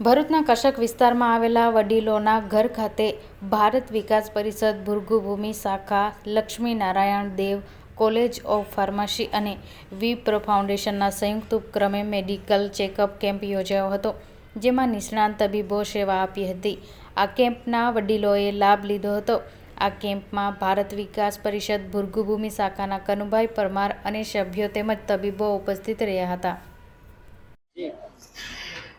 ભરૂચના કશક વિસ્તારમાં આવેલા વડીલોના ઘર ખાતે ભારત વિકાસ પરિષદ ભૃગુભૂમિ શાખા Laxminarayan Dev college of pharmacy અને વિપ્રો ફાઉન્ડેશનના સંયુક્ત ઉપક્રમે મેડિકલ ચેકઅપ કેમ્પ યોજાયો હતો, જેમાં નિષ્ણાંત તબીબો સેવા આપી હતી. આ કેમ્પના વડીલોએ લાભ લીધો હતો. આ કેમ્પમાં ભારત વિકાસ પરિષદ ભૃગુભૂમિ શાખાના કનુભાઈ પરમાર અને સભ્યો તેમજ તબીબો ઉપસ્થિત રહ્યા હતા.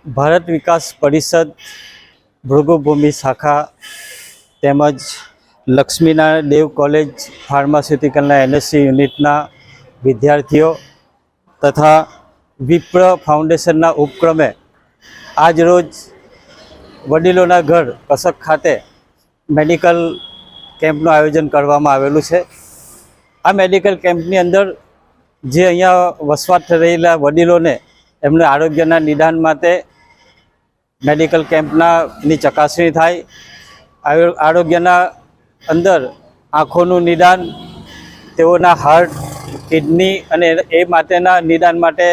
ભારત વિકાસ પરિષદ ભૃગુભૂમિ શાખા તેમજ લક્ષ્મીનારાયણ દેવ કોલેજ ફાર્માસ્યુટિકલના એનએસસી યુનિટના વિદ્યાર્થીઓ તથા વિપ્ર ફાઉન્ડેશનના ઉપક્રમે આજ રોજ વડીલોના ઘર કસક ખાતે મેડિકલ કેમ્પનું આયોજન કરવામાં આવેલું છે. આ મેડિકલ કેમ્પની અંદર જે અહીંયા વસવાટ રહેલા વડીલોને એમને આરોગ્યના નિદાન માટે મેડિકલ કેમ્પનાની ચકાસણી થાય. આરોગ્યના અંદર આંખોનું નિદાન, તેઓના હાર્ટ, કિડની અને એ માટેના નિદાન માટે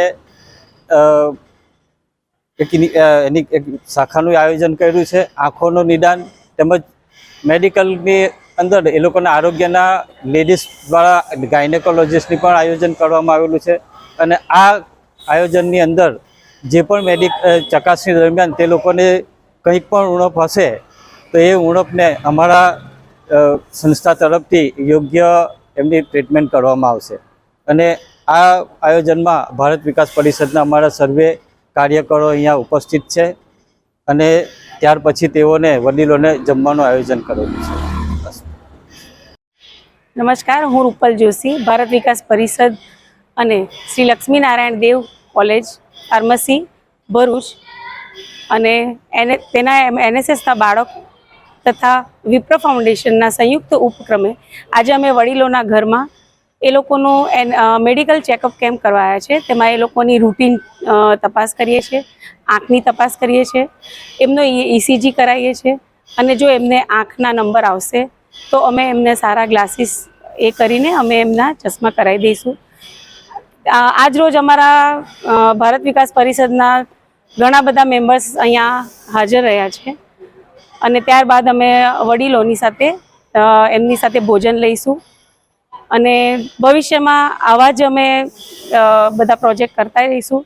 એક એની એક શાખાનું આયોજન કર્યું છે. આંખોનું નિદાન તેમજ મેડિકલની અંદર એ લોકોના આરોગ્યના લેડીઝ દ્વારા ગાયનેકોલોજીસ્ટની પણ આયોજન કરવામાં આવેલું છે. અને આ આયોજનની અંદર જે પણ મેડિક ચકાસણી દરમિયાન તે લોકોને કંઈક પણ ઉણપ હશે, તો એ ઉણપને અમારા સંસ્થા તરફથી યોગ્ય એમની ટ્રીટમેન્ટ કરવામાં આવશે. અને આ આયોજનમાં ભારત વિકાસ પરિષદના અમારા સર્વે કાર્યકરો અહીંયા ઉપસ્થિત છે અને ત્યાર પછી તેઓને વડીલોને જમવાનું આયોજન કરેલું છે. નમસ્કાર, હું રૂપલ જોશી, ભારત વિકાસ પરિષદ અને શ્રી લક્ષ્મીનારાયણ દેવ કોલેજ ફાર્મસી, ભરૂચ અને એને તેના એનએસએસના બાળક તથા વિપ્ર ફાઉન્ડેશનના સંયુક્ત ઉપક્રમે આજે અમે વડીલોના ઘરમાં એ લોકોનું એન મેડિકલ ચેકઅપ કેમ્પ કરવાયા છે. તેમાં એ લોકોની રૂટીન તપાસ કરીએ છીએ, આંખની તપાસ કરીએ છીએ, એમનો ઇસીજી કરાવીએ છીએ અને જો એમને આંખના નંબર આવશે તો અમે એમને સારા ગ્લાસીસ એ કરીને અમે એમના ચશ્મા કરાવી દઈશું. આજ રોજ અમારા ભારત વિકાસ પરિષદના ઘણા બધા મેમ્બર્સ અહીંયા હાજર રહ્યા છે. અને ત્યારબાદ અમે વડીલોની સાથે એમની સાથે ભોજન લઈશું. અને ભવિષ્યમાં આવા જ અમે બધા પ્રોજેક્ટ કરતા રહીશું.